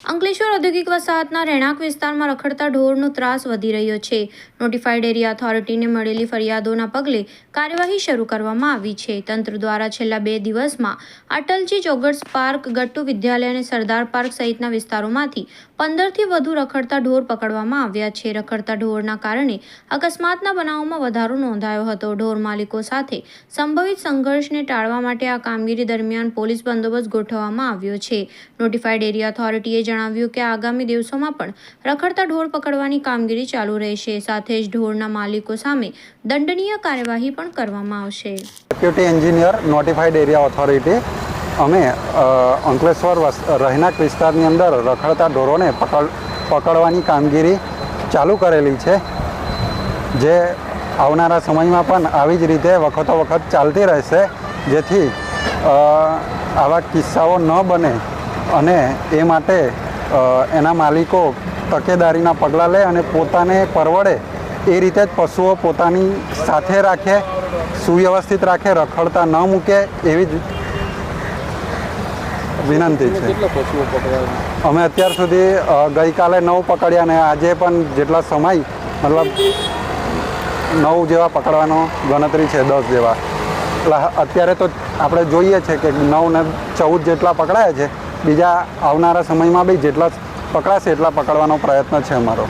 અંકલેશ્વર ઔદ્યોગિક વસાહતના રહેણાંક વિસ્તારમાં રખડતા ઢોરનો ત્રાસ વધી રહ્યો છે. નોટિફાઈડ એરિયા ઓથોરિટીને મળેલી ફરિયાદોના પગલે કાર્યવાહી શરૂ કરવામાં આવી છે. તંત્ર દ્વારા છેલ્લા બે દિવસમાં અટલજી જોગર્સ પાર્ક, ગટ્ટુ વિદ્યાલય અને સરદાર પાર્ક સહિતના વિસ્તારોમાંથી પંદરથી વધુ રખડતા ઢોર પકડવામાં આવ્યા છે. રખડતા ઢોરના કારણે અકસ્માતના બનાવોમાં વધારો નોંધાયો હતો. ઢોર માલિકો સાથે સંભવિત સંઘર્ષને ટાળવા માટે આ કામગીરી દરમિયાન પોલીસ બંદોબસ્ત ગોઠવવામાં આવ્યો છે. નોટિફાઈડ એરિયા ઓથોરિટીએ જણાવ્યું કે આગામી દિવસોમાં પણ રખડતા ઢોર પકડવાની કામગીરી ચાલુ રહેશે. સાથે જ ઢોરના માલિકો સામે દંડનીય કાર્યવાહી પણ કરવામાં આવશે. Deputy engineer notified area authority અમે અંકલેશ્વર રહેણાંક વિસ્તારની અંદર રખડતા ઢોરોને પકડ, પકડવાની કામગીરી ચાલુ કરેલી છે. જે આવનારા સમયમાં પણ આવી જ રીતે વખતો વખત ચાલતી રહેશે, જેથી આવા કિસ્સાઓ ન બને. અને એ માટે એના માલિકો તકેદારીના પગલાં લે અને પોતાને પરવડે એ રીતે જ પશુઓ પોતાની સાથે રાખે સુવ્યવસ્થિત રાખે રખડતા ન મૂકે એવી જ વિનંતી છે. અમે અત્યાર સુધી ગઈકાલે નવ પકડ્યા ને આજે પણ જેટલા સમય મતલબ નવ જેવા પકડવાનો ગણતરી છે દસ જેવા. એટલે અત્યારે તો આપણે જોઈએ છે કે નવ ને ચૌદ જેટલા પકડાયા છે. બીજા આવનારા સમયમાં બી જેટલા પકડાશે એટલા પકડવાનો પ્રયત્ન છે અમારો.